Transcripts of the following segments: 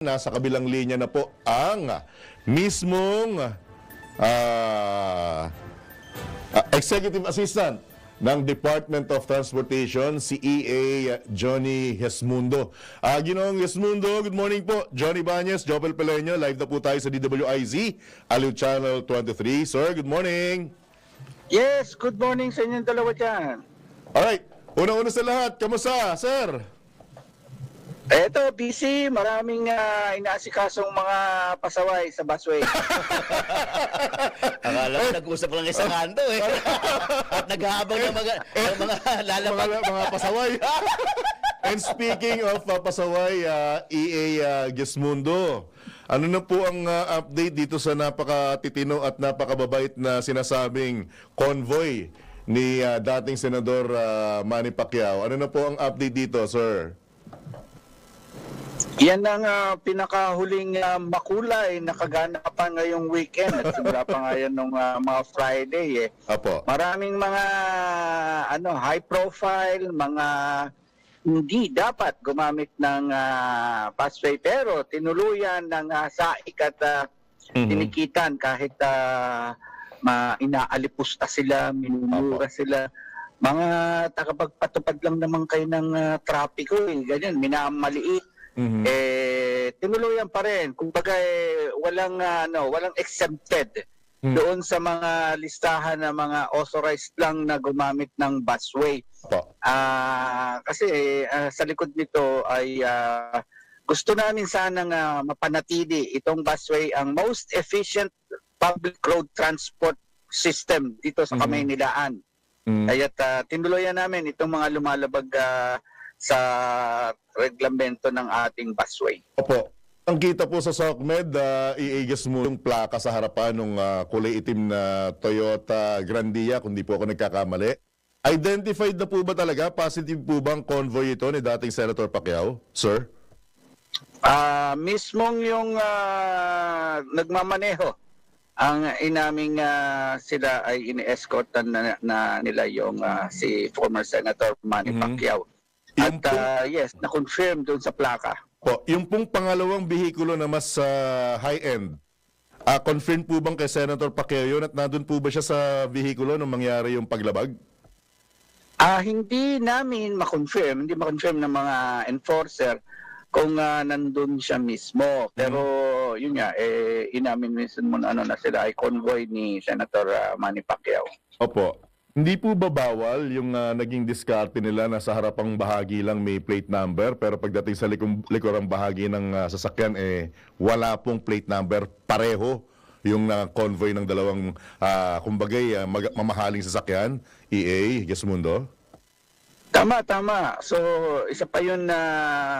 nasa kabilang linya na po ang mismong ah, ah, Executive Assistant ng Department of Transportation, si EA Johnny Hesmundo. Ah, Ginoong Hesmundo, good morning po. Johnny Banyes, Jopel Peleño, live na po tayo sa DWIZ, Aliw Channel 23. Sir, good morning. Yes, good morning sa inyong dalawa dyan. Alright, una-una sa lahat, kamusta, sir? Eto, busy. Maraming uh, inaasikasong mga pasaway sa busway. Akala ko nag-usap lang isang kanto eh. At naghahabang ng mga, ng mga lalabag. mga, mga pasaway. And speaking of uh, pasaway, uh, EA uh, Gismundo, ano na po ang uh, update dito sa napakatitino at napakababait na sinasabing convoy ni uh, dating Senador uh, Manny Pacquiao? Ano na po ang update dito, sir? Yan ang ah, pinakahuling ah, makulay na kaganapan ngayong weekend. At simula pa nga yan nung ah, mga Friday eh. Apo. Maraming mga ano high profile, mga hindi dapat gumamit ng ah, busway pero tinuluyan ng uh, saik at ah, Mhm. tinikitan kahit uh, ma inaalipusta sila, minumura sila. Mga takapagpatupad lang naman kayo ng ah, trapiko eh, ganyan, minamaliit. Mhm. Eh tinuluyan pa rin. Kumbaga eh, walang ah, ano, walang exempted Hmm. doon sa mga listahan ng mga authorized lang na gumamit ng busway. Ah, kasi ah, sa likod nito ay ah, gusto namin sanang ah, mapanatili itong busway ang most efficient public road transport system dito sa Mhm. Kamaynilaan. Mhm. Kaya't ah, tinuluyan namin itong mga lumalabag ah, sa reglamento ng ating busway. Opo. Ang kita po sa SOCMED, uh, iigas mo yung plaka sa harapan ng kulay itim na Toyota Grandia, kung di po ako nagkakamali. Identified na po ba talaga? Positive po bang convoy ito ni dating Senator Pacquiao, sir? Ah, mismong yung ah, nagmamaneho ang inaming ah, sila ay ini-escortan na, na nila yung ah, si former Senator Manny Mhm. Pacquiao. Yung At ah, yes, na-confirm doon sa plaka. Po, yung pong pangalawang behikulo na mas ah, high-end, ah, confirm po bang kay Senator Pacquiao yun at nandun po ba siya sa behikulo nung mangyari yung paglabag? Ah, hindi namin ma-confirm, hindi ma-confirm ng mga enforcer kung ah, nandun siya mismo. Pero yun nga, eh, inamin mismo na ano na sila ay convoy ni Senator ah, Manny Pacquiao. Opo. Hindi po ba bawal yung ah, naging diskarte nila na sa harapang bahagi lang may plate number pero pagdating sa likum, likurang bahagi ng ah, sasakyan eh wala pong plate number pareho yung na convoy ng dalawang ah, kumbagay ah, mag- mamahaling sasakyan EA Gasmundo Tama, tama. So, isa pa yun na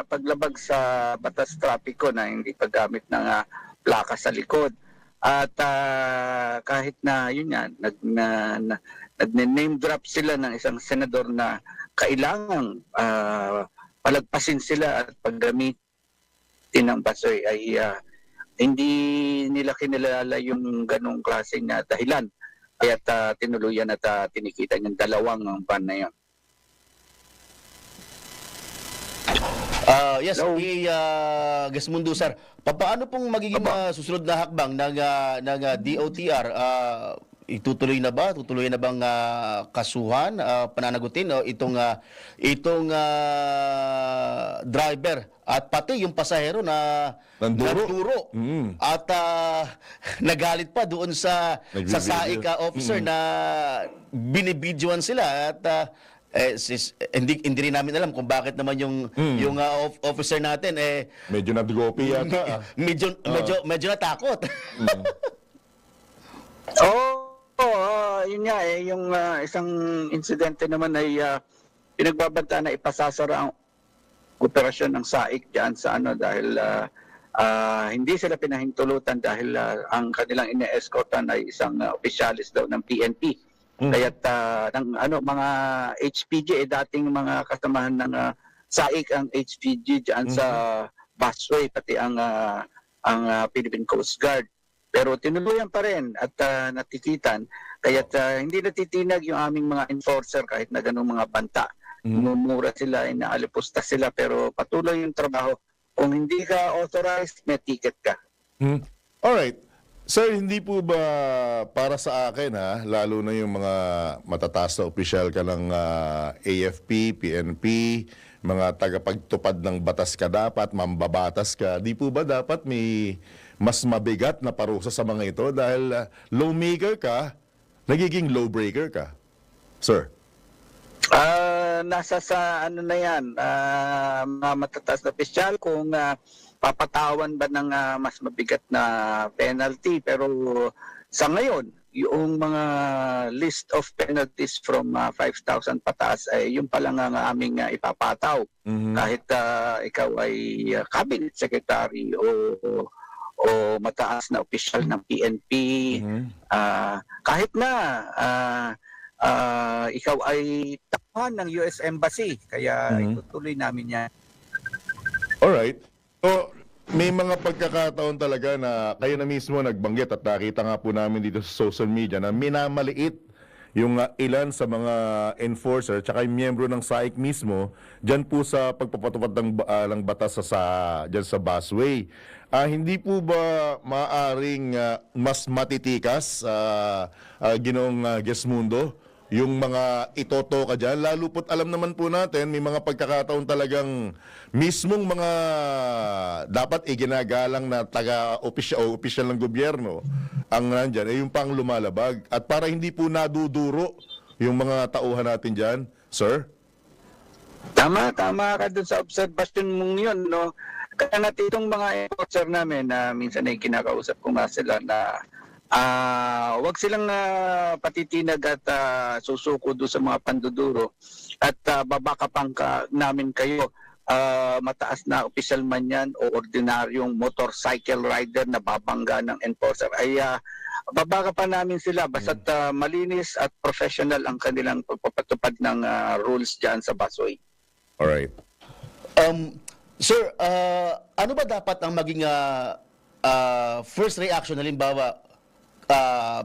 paglabag sa batas trapiko na hindi paggamit ng ah, plaka sa likod. At ah, kahit na yun yan, nag, na, na, nag-name drop sila ng isang senador na kailangang ah, palagpasin sila at paggamitin ng basoy ay ah, hindi nila kinilala yung ganong klaseng na dahilan. Kaya uh, tinuluyan at ah, tinikitan yung dalawang van na yun. Ah, yes, Hello. i uh, Gasmundo sir. Papaano pong magiging ah, susunod na hakbang ng ah, ng ah, DOTR? Ah, itutuloy na ba? Tutuloy na bang ah, kasuhan, ah, pananagutin o itong ah, itong ah, driver at pati yung pasahero na Nanduro. nagturo Mm. at ah, nagalit pa doon sa sa SAIC officer na binibidyoan sila at ah, eh, sis, hindi hindi rin namin alam kung bakit naman yung yung ah, of- officer natin eh medyo nabigopi yata medyo medyo medyo natakot. Oo, oh, ah, yun nga eh, yung ah, isang insidente naman ay ah, pinagbabanta na ipasasara ang operasyon ng SAIC diyan sa ano dahil ah, ah, hindi sila pinahintulutan dahil ah, ang kanilang ine-escortan ay isang ah, opisyalis daw ng PNP. Mm. Kaya't ah, ng ano mga HPG eh dating mga kasamahan ng ah, SAIC ang HPG diyan sa busway pati ang ah, ang ah, Philippine Coast Guard. Pero tinuluyan pa rin at ah, natikitan. Kaya't ah, hindi natitinag yung aming mga enforcer kahit na ganung mga banta. Mm. Mumura sila, inaalipusta sila pero patuloy yung trabaho Kung hindi ka authorized, may ticket ka. Hmm. Alright. Sir, hindi po ba para sa akin ha, lalo na yung mga matataas na opisyal ka ng ah, AFP, PNP, mga tagapagtupad ng batas ka dapat, mambabatas ka, di po ba dapat may mas mabigat na parusa sa mga ito dahil ah, lawmaker ka, nagiging lawbreaker ka? Sir. Ah, nasa sa ano na 'yan, ah, mga matataas na opisyal kung ah, papatawan ba ng ah, mas mabigat na penalty pero sa ngayon yung mga list of penalties from ah, 5,000 pataas ay yung pa lang ang aming ah, ipapataw Mhm. kahit ah, ikaw ay ah, cabinet secretary o o mataas na opisyal ng PNP Mhm. Ah, kahit na ah, ah, ikaw ay tapuhan ng US Embassy, kaya Mhm. itutuloy namin yan. Alright. So, may mga pagkakataon talaga na kayo na mismo nagbanggit at nakita nga po namin dito sa social media na minamaliit yung uh, ilan sa mga enforcer tsaka yung miyembro ng SAIC mismo dyan po sa pagpapatupad ng, ah, ng batas sa, sa, dyan sa busway. Ah, hindi po ba maaring ah, mas matitikas sa ginoong uh, Gesmundo yung mga itoto ka dyan. Lalo po't alam naman po natin, may mga pagkakataon talagang mismong mga dapat iginagalang na taga-opisyal o opisyal ng gobyerno ang nandyan, eh yung pang lumalabag. At para hindi po naduduro yung mga tauhan natin dyan, sir? Tama, tama ka dun sa observation mong yun, no? Kaya nga itong mga enforcer namin na minsan ay kinakausap ko nga sila na ah wag silang ah, patitinag at ah, susuko doon sa mga panduduro at uh, babakapang ka, namin kayo ah, mataas na opisyal man yan o ordinaryong motorcycle rider na babangga ng enforcer ay uh, babaka pa namin sila basta't ah, malinis at professional ang kanilang pagpapatupad ng ah, rules dyan sa busway. Alright. Um, sir, ah, ano ba dapat ang maging ah, ah, first reaction halimbawa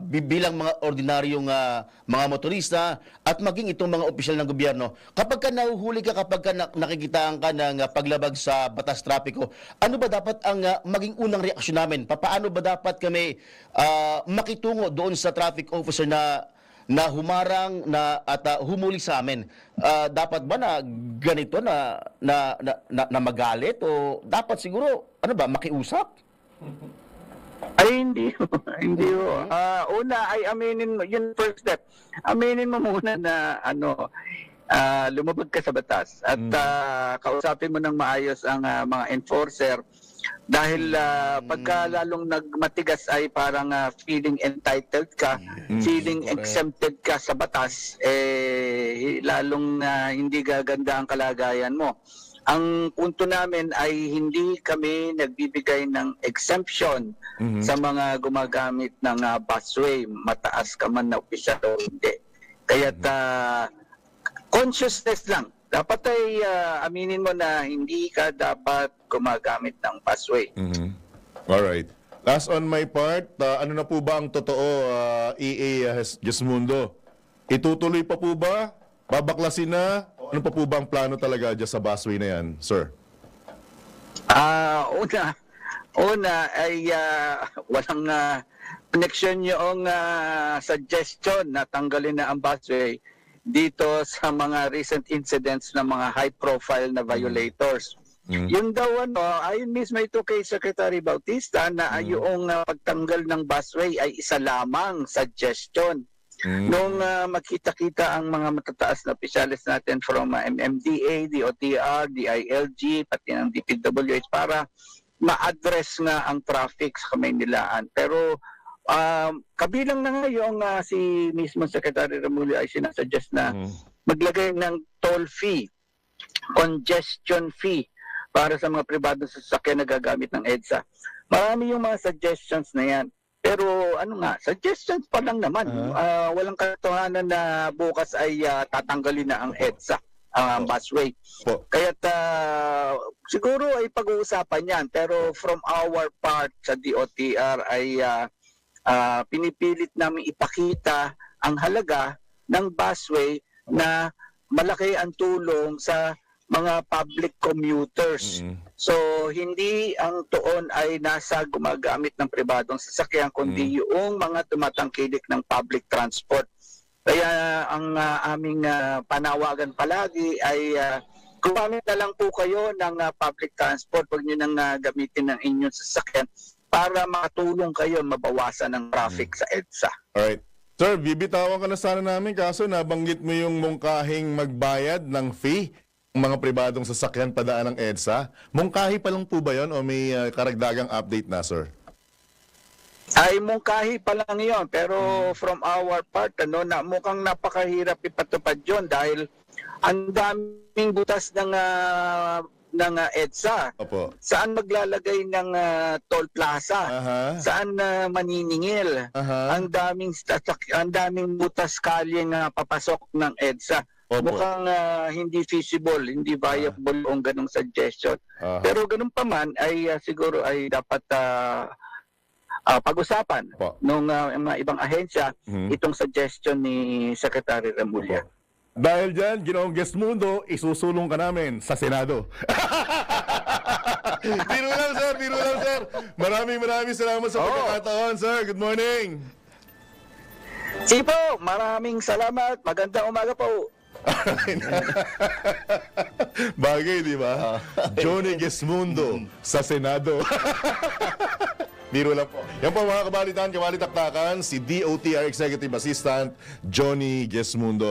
bi- bilang mga ordinaryong ah, mga motorista at maging itong mga opisyal ng gobyerno kapag ka nahuhuli ka kapag ka na- nakikitaan ka ng ah, paglabag sa batas trapiko ano ba dapat ang ah, maging unang reaksyon namin papaano ba dapat kami ah, makitungo doon sa traffic officer na na humarang na at ah, humuli sa amin. Ah, dapat ba na ganito na na, na, na, na magalit o dapat siguro ano ba makiusap? Ay, hindi. hindi ho. Ah, una ay aminin mo, yun first step. Aminin mo muna na ano, ah, lumabag ka sa batas at ah, kausapin mo ng maayos ang ah, mga enforcer dahil ah, pagka lalong nagmatigas ay parang ah, feeling entitled ka, feeling correct. exempted ka sa batas, eh lalong na hindi gaganda ang kalagayan mo. Ang punto namin ay hindi kami nagbibigay ng exemption Mhm. sa mga gumagamit ng ah, busway, mataas ka man na opisyal o hindi. Kaya consciousness lang. Dapat ay ah, aminin mo na hindi ka dapat gumagamit ng busway. Mhm. Alright. Last on my part, uh, ano na po ba ang totoo, uh, EA Ges- Gesmundo? Itutuloy pa po ba? Babaklasin na? Ano pa po ba ang plano talaga dyan sa busway na yan, sir? Ah, una, una ay ah, walang ah, connection yung ah, suggestion na tanggalin na ang busway dito sa mga recent incidents ng mga high profile na violators. Mm. Yung daw ano, ayon mismo ito kay Secretary Bautista na yung ah, pagtanggal ng busway ay isa lamang suggestion. Mm. Nung ah, makita-kita ang mga matataas na opisyalis natin from ah, MMDA, DOTR, DILG, pati ng DPWH para ma-address nga ang traffic sa Kamaynilaan. Pero um, kabilang na nga yung ah, si mismo Secretary Remulla ay sinasuggest na Mm. maglagay ng toll fee, congestion fee para sa mga pribadong sasakyan na gagamit ng EDSA. Marami yung mga suggestions na yan. Pero ano nga, suggestions pa lang naman. Ah, walang katotohanan na bukas ay ah, tatanggalin na ang EDSA, ang busway. Po. Kaya siguro ay pag-uusapan yan. Pero from our part sa DOTR ay ah, ah, pinipilit namin ipakita ang halaga ng busway na malaki ang tulong sa mga public commuters. Mm. So hindi ang tuon ay nasa gumagamit ng pribadong sasakyan kundi yung mga tumatangkilik ng public transport. Kaya ang ah, aming ah, panawagan palagi ay ah, gumamit na lang po kayo ng ah, public transport, huwag niyo nang ah, gamitin ng inyong sasakyan para makatulong kayo mabawasan ng traffic sa EDSA. Alright. Sir, bibitawan ka na sana namin kaso nabanggit mo yung mungkahing magbayad ng fee mga pribadong sasakyan padaan ng EDSA. Mungkahi pa lang po ba yun o may uh, karagdagang update na, sir? Ay mungkahi pa lang yon pero from our part ano na mukhang napakahirap ipatupad yon dahil ang daming butas ng ah, ng ah, EDSA. Opo. Saan maglalagay ng ah, toll plaza? Aha. Saan na maniningil? Aha. Ang daming ang daming butas kalye na papasok ng EDSA. Opo. Mukhang ah, hindi feasible, hindi viable ang ganong suggestion. Aha. Pero ganun pa man ay ah, siguro ay dapat ah, ah, pag-usapan Opo. nung ah, mga ibang ahensya Mhm. itong suggestion ni Secretary Remulla. Dahil dyan, ginoong guest mundo, isusulong ka namin sa Senado. biro lang, sir. Biro lang, sir. Maraming maraming salamat sa Oo. pagkakataon, sir. Good morning. Sige po, maraming salamat. Magandang umaga po. Bagay, di ba? Johnny Gesmundo sa Senado. Biro lang po. Yan po mga kabalitan, kabalitaktakan, si DOTR Executive Assistant Johnny Gesmundo.